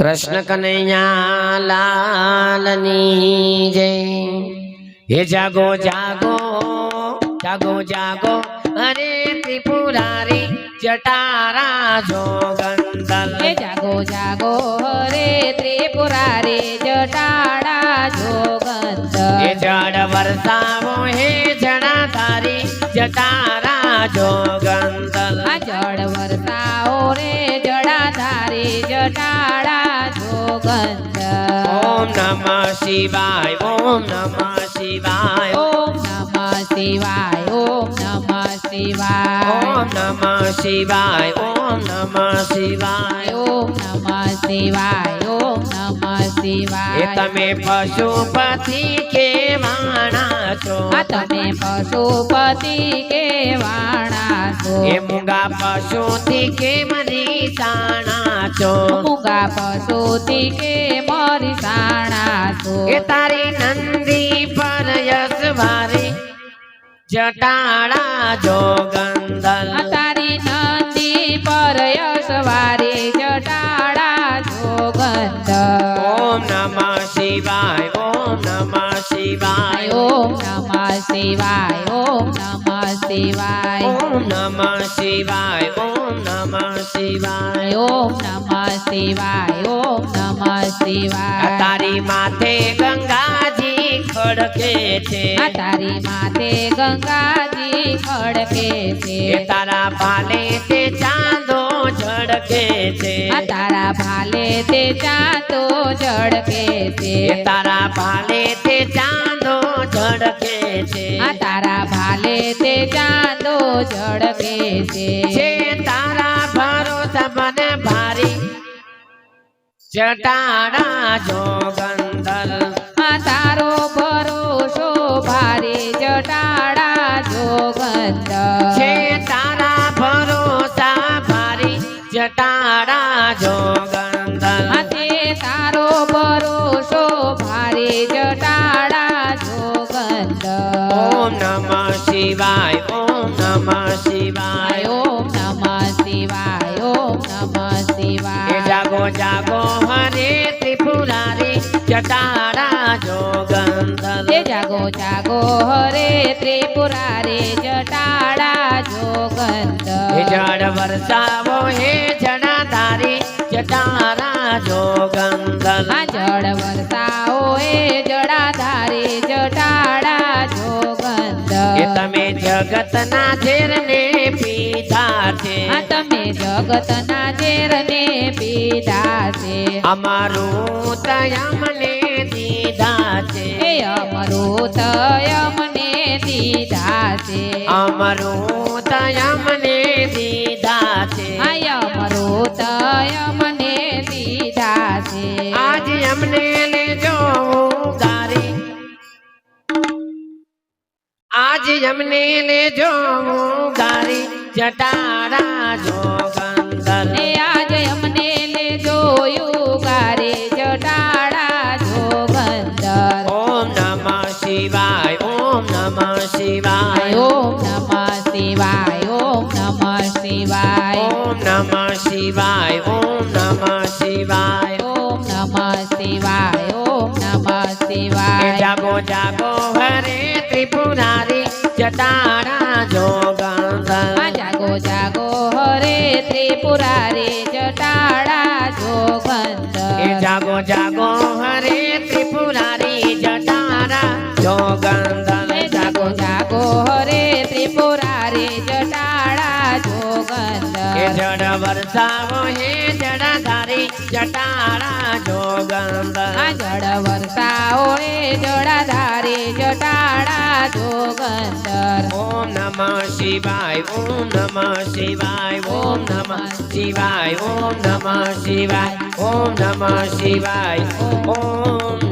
कृष्ण कन्हैया लालनी जय हे जागो जागो जागो जागो अरे त्रिपुरारी जटारा जो गंदल। हे जागो जागो अरे त्रिपुरारी जटारा जो गंदल। हे जड़ बरसावो हे जड़ा तारी जटारा जो गंदल। जड़ बरसाओ रे जड़ा तारी जटारा શિવાય ઓમ નમઃ શિવાય ઓમ નમઃ શિવાય ઓમ નમઃ શિવાય ઓમ નમઃ શિવાય ઓમ નમઃ શિવાય ઓમ નમઃ શિવાય ઓમ નમઃ એ શિવાય તમે પશુપતિ કેવાણા છો. તમે પશુપતિ કે વાણા છો. એ મૂંગા પશુથી મરી સાણા છો. મૂગા પશુથી કે મરી સાણા છો. એ તારી નંદી પર યશવારી જટાળા જોગંદલ આ શિવાય ઓમ નમઃ શિવાય. ઓમ નમઃ શિવાય ઓમ નમઃ શિવાય. ઓમ નમઃ શિવાય ઓમ નમઃ શિવાય. ઓમ નમઃ શિવાય ઓમ નમઃ શિવાય. તારી માથે ગંગાજી ખડકે છે. આ તારી માથે ગંગાજી ખડકે છે. તારા ભાલે તે ચાંદો ઝડકે છે. આ તારા ભાલે તે ચાંદો ઝડકે છે. તારા ભાલે તે ચાંદો ઝડકે છે. આ તારા ભાલે તે ચાંદો ઝડકે છે. તારા ભારો મને ભારી જટાડા જોગંદલ છે તારા ભરોસા ભારી જટાડા જોગંદલ તે તારો ભરોસો ભારે જટાડા જોગંધ ઓમ નમ શિવાય ઓમ નમ શિવાય. ઓમ નમ શિવાય ઓમ નમ શિવાય. જાગો જાગો હરે ત્રિપુરારી જટાડા જોગંદલ જાગો જાગો હરે ત્રિપુરારે જટાડા જોગંધ હે જળ વરસાવો હે જડાધારી જટારા જોગંદલ આ જળ વરસાઓ એ જડાધારે જટાડા જોગંધ એ તમે જગતના ઝેરને પીધા છે આ તમે જગતના ઝેરને પીધા છે અમારું તયમને દીધા અમારો તય મને દીધા છે. અમારો તય મને દીધા છે. આય અમારો તય દીધા છે. આજ અમને લેજો ઉગારી. આજ અમને લેજો ઉગારી. જટારા જો शिवाय ओम नमः शिवाय। ओम नमः शिवाय ओम नमः शिवाय। ओम नमः शिवाय ओम नमः शिवाय। ओम नमः शिवाय ओम नमः शिवाय। जागो जागो हरे त्रिपुरारी जटारा जोग जागो जागो हरे त्रिपुरारी जटारा जोग जागो जागो એ જાગો જાગો હરે ત્રિપુરારે જટાડા એ જોગંદર જડ વરસાવો હે જડાધારી જટારા જોગંદલ આ જળ વરસાઓ એ જડાધારે જટાડા જોગંદર ઓમ નમઃ શિવાય ઓમ નમઃ શિવાય ઓમ નમઃ શિવાય ઓમ નમઃ શિવાય ઓમ નમઃ શિવાય ઓમ